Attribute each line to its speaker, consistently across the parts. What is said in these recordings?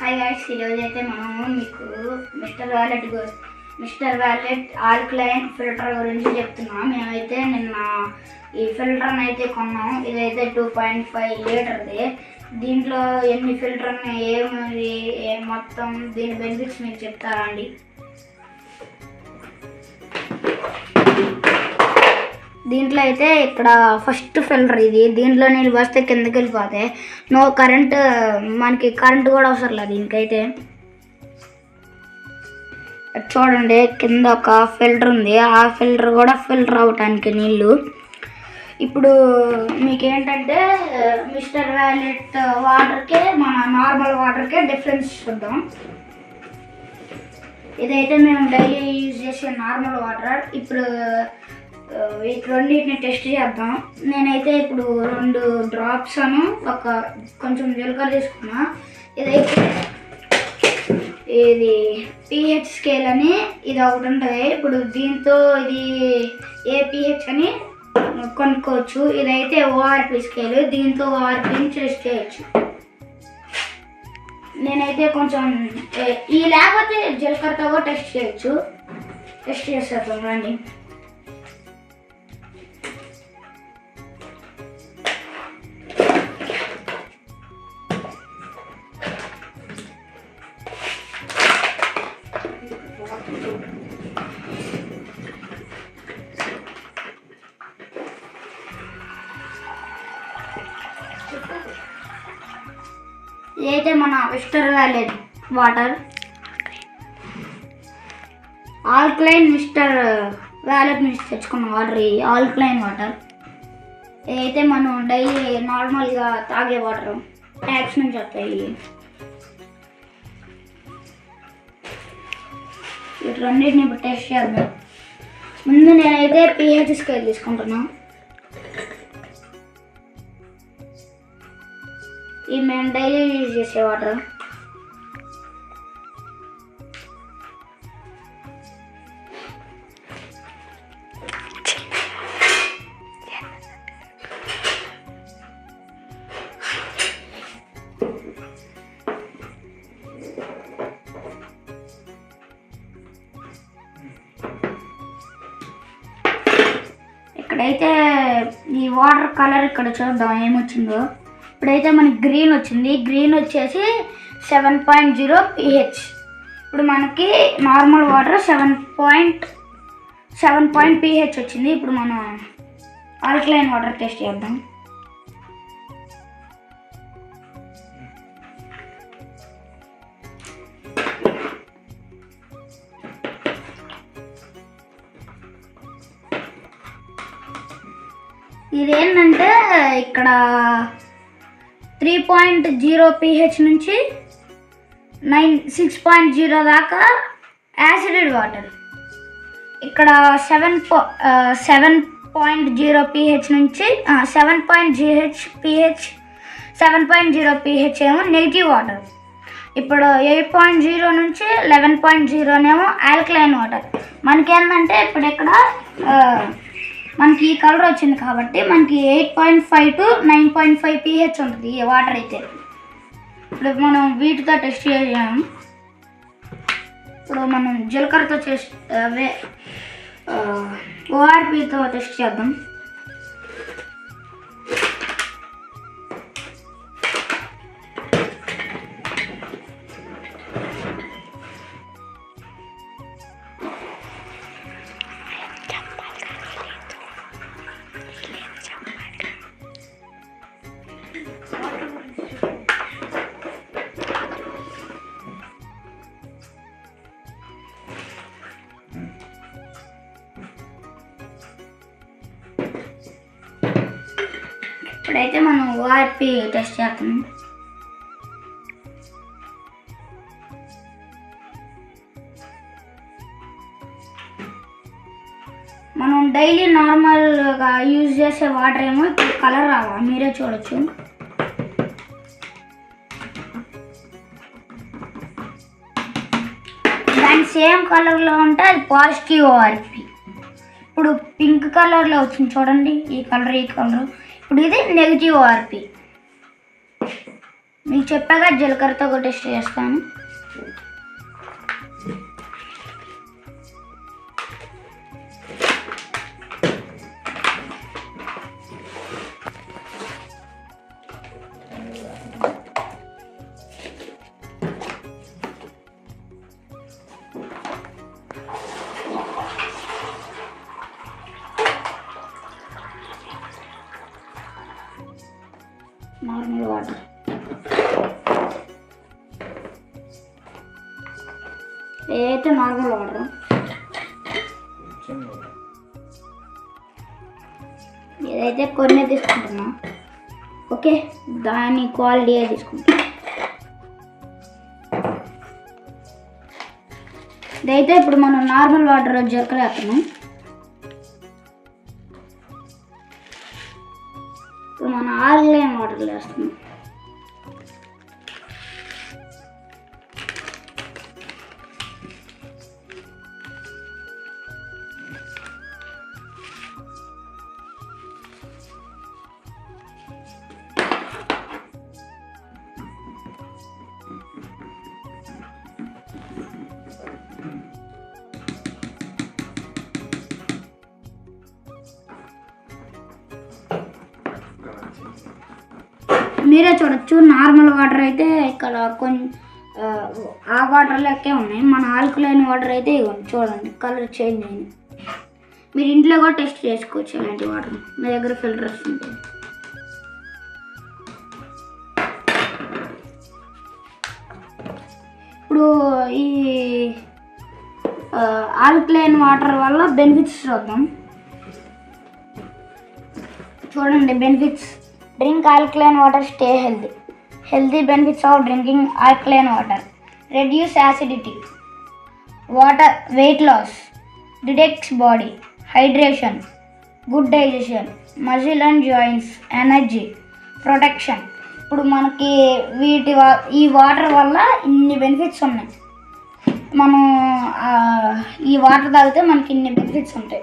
Speaker 1: Hi guides ఈరోజు అయితే మనము మీకు Mr Valet Mr Valet alkaline filter గురించి చెప్తున్నాం. మేమైతే నిన్న ఈ ఫిల్టర్ని అయితే కొన్నాం. ఇదైతే టూ పాయింట్ ఫైవ్ లీటర్ది. దీంట్లో ఎన్ని ఫిల్టర్ ఏమి ఏ మొత్తం దీని బెనిఫిట్స్ మీకు చెప్తారా దీంట్లో అయితే ఇక్కడ ఫస్ట్ ఫిల్టర్ ఇది. దీంట్లో నీళ్ళు వస్తే కిందకి వెళ్ళిపోతాయి నో కరెంట్ మనకి కరెంట్ కూడా అవసరం లేదు దీనికైతే. చూడండి కింద ఒక ఫిల్టర్ ఉంది. ఆ ఫిల్టర్ కూడా ఫిల్టర్ అవ్వటానికి నీళ్ళు. ఇప్పుడు మీకు ఏంటంటే మిస్టర్ వ్యాలెట్ వాటర్కే మన నార్మల్ వాటర్కే డిఫరెన్స్ చూద్దాం. ఇదైతే మేము డైలీ యూజ్ చేసే నార్మల్ వాటర్ ఇప్పుడు వీటి రెండింటిని టెస్ట్ చేద్దాం. నేనైతే ఇప్పుడు రెండు డ్రాప్స్ అను ఒక కొంచెం జీలకర్ర తీసుకున్నా. ఇదైతే ఇది పిహెచ్ స్కేల్ అని ఇది ఒకటి ఉంటుంది. ఇప్పుడు దీంతో ఇది ఏ పిహెచ్ అని కొనుక్కోవచ్చు. ఇదైతే ఓఆర్పి స్కేల్ దీంతో ఓఆర్పిని టెస్ట్ చేయొచ్చు. నేనైతే కొంచెం ఈ లేకపోతే జీలకర్రతో టెస్ట్ చేయొచ్చు. టెస్ట్ చేసేద్దాం రండి. ఇదైతే మన Mr Valet water. Alkaline Mr Valet నుంచి తెచ్చుకున్న వాటర్ ఈ ఆల్క్లైన్ వాటర్. ఇదైతే మనం డైలీ నార్మల్గా తాగే వాటర్. ట్యాప్స్ నుంచి వస్తాయి. రెండింటిని ఇప్పుడు టెస్ట్ చేద్దాం ముందు నేనైతే పిహెచ్ స్కేల్ తీసుకుంటున్నాను ఈ మేము డైలీ యూజ్ చేసే వాటర్. ఇక్కడైతే ఈ వాటర్ కలర్ ఇక్కడ చూద్దాం ఏమొచ్చిందో. ఇప్పుడైతే మనకి గ్రీన్ వచ్చింది. గ్రీన్ వచ్చేసి సెవెన్ పాయింట్ జీరో పిహెచ్. ఇప్పుడు మనకి normal water seven point seven point pH వచ్చింది. ఇప్పుడు మనం ఆల్కలైన్ వాటర్ టెస్ట్ చేద్దాం. ఇదేంటంటే ఇక్కడ త్రీ పాయింట్ జీరో పిహెచ్ నుంచి నైన్ సిక్స్ పాయింట్ జీరో దాకా యాసిడెడ్ వాటర్. ఇక్కడ seven seven point zero pH నుంచి seven point GH pH seven point zero pH ఏమో నెగిటివ్ వాటర్ ఇప్పుడు ఎయిట్ పాయింట్ జీరో నుంచి లెవెన్ పాయింట్ జీరోనేమో ఆల్కలైన్ వాటర్ మనకేంటంటే ఇప్పుడు ఇక్కడ మనకి ఈ కలర్ వచ్చింది కాబట్టి మనకి eight point five to nine point five pH ఉంటుంది ఈ వాటర్ అయితే. ఇప్పుడు మనం వీటితో టెస్ట్ చేసాము ఇప్పుడు మనం జీలకర్రతో చేసి అవే ఓఆర్పితో టెస్ట్ చేద్దాం. ఇప్పుడైతే మనం ఓఆర్పి టెస్ట్ చేస్తాం మనం డైలీ నార్మల్గా యూజ్ చేసే వాటర్ ఏమో ఇప్పుడు కలర్ రావా? మీరే చూడొచ్చు. దాని సేమ్ కలర్లో ఉంటే అది పాజిటివ్ ఓఆర్పి ఇప్పుడు పింక్ కలర్లో వచ్చింది చూడండి ఈ కలర్ ఈ కలర్. ఇప్పుడు ఇది నెగిటివ్ ఆర్పి మీకు చెప్పాక జీలకర్రతో ఒక టెస్ట్ చేస్తాను. Normal water. ఏదైతే నార్మల్ వాటర్ ఏదైతే కొన్ని తీసుకుంటున్నా ఓకే దాని క్వాలిటీ తీసుకుంటా ఇదైతే ఇప్పుడు మనం నార్మల్ వాటర్ జరకలేస్తున్నాం ఇప్పుడు మనం ఆర్గ్లేన్ వాటర్ వేస్తున్నాం మీరే చూడొచ్చు. నార్మల్ వాటర్ అయితే ఇక్కడ కొంచెం ఆ వాటర్ లెక్కే ఉన్నాయి. మన ఆల్కలైన్ వాటర్ అయితే ఇవ్వండి చూడండి కలర్ చేంజ్ అయింది. మీరు ఇంట్లో కూడా టెస్ట్ చేసుకోవచ్చు ఇలాంటి వాటర్. మీ దగ్గర ఫిల్టర్స్ ఉంటాయి ఇప్పుడు ఈ ఆల్కలైన్ వాటర్ వల్ల బెనిఫిట్స్ చూద్దాం. చూడండి benefits. Drink alkaline water stay healthy healthy benefits of drinking alkaline water reduce acidity water weight loss detox body hydration good digestion muscle and joints energy protection ఇప్పుడు మనకి వీటి వ- ఈ వాటర్ వల్ల ఇన్ని బెనిఫిట్స్ ఉన్నాయి. మనం ఈ వాటర్ తాగితే మనకి ఇన్ని బెనిఫిట్స్ ఉంటాయి.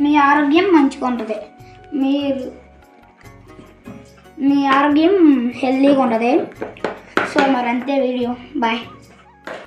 Speaker 1: మీ ఆరోగ్యం మంచిగా ఉంటుంది మీరు మీ ఆరోగ్యం హెల్తీగా ఉంటుంది సో మరి అంతే వీడియో బాయ్